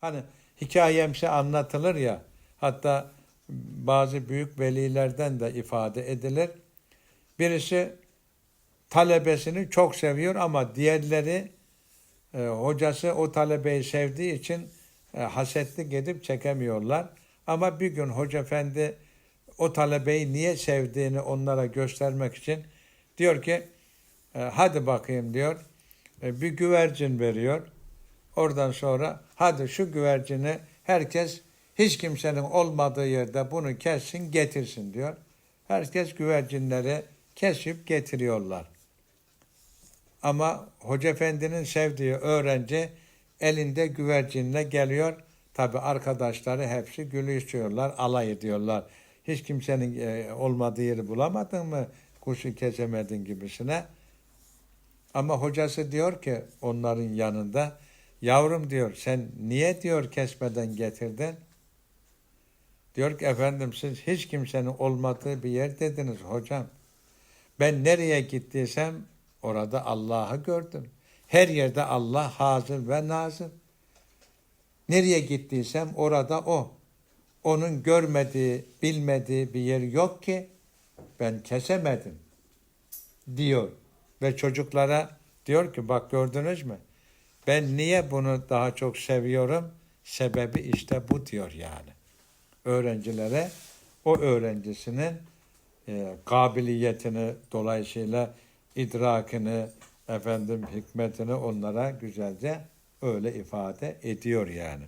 Hani hikayemsi anlatılır ya, hatta bazı büyük velilerden de ifade edilir. Birisi talebesini çok seviyor ama diğerleri e, hocası o talebeyi sevdiği için e, hasetlik edip çekemiyorlar. Ama bir gün hoca efendi o talebeyi niye sevdiğini onlara göstermek için diyor ki e, hadi bakayım diyor E, bir güvercin veriyor. Oradan sonra hadi şu güvercini herkes hiç kimsenin olmadığı yerde bunu kessin getirsin diyor. Herkes güvercinleri kesip getiriyorlar. Ama Hoca Efendi'nin sevdiği öğrenci elinde güvercinle geliyor. Tabi arkadaşları hepsi gülüşüyorlar, alay ediyorlar. Hiç kimsenin e, olmadığı yeri bulamadın mı kuşu kesemedin gibisine. Ama hocası diyor ki onların yanında yavrum diyor sen niye diyor kesmeden getirdin? Diyor ki efendim siz hiç kimsenin olmadığı bir yer dediniz hocam. Ben nereye gittiysem orada Allah'ı gördüm. Her yerde Allah hazır ve nazır. Nereye gittiysem orada o. Onun görmediği, bilmediği bir yer yok ki ben kesemedim diyor. Ve çocuklara diyor ki bak gördünüz mü? Ben niye bunu daha çok seviyorum? Sebebi işte bu diyor yani. Öğrencilere o öğrencisinin e, kabiliyetini dolayısıyla idrakını efendim hikmetini onlara güzelce öyle ifade ediyor yani.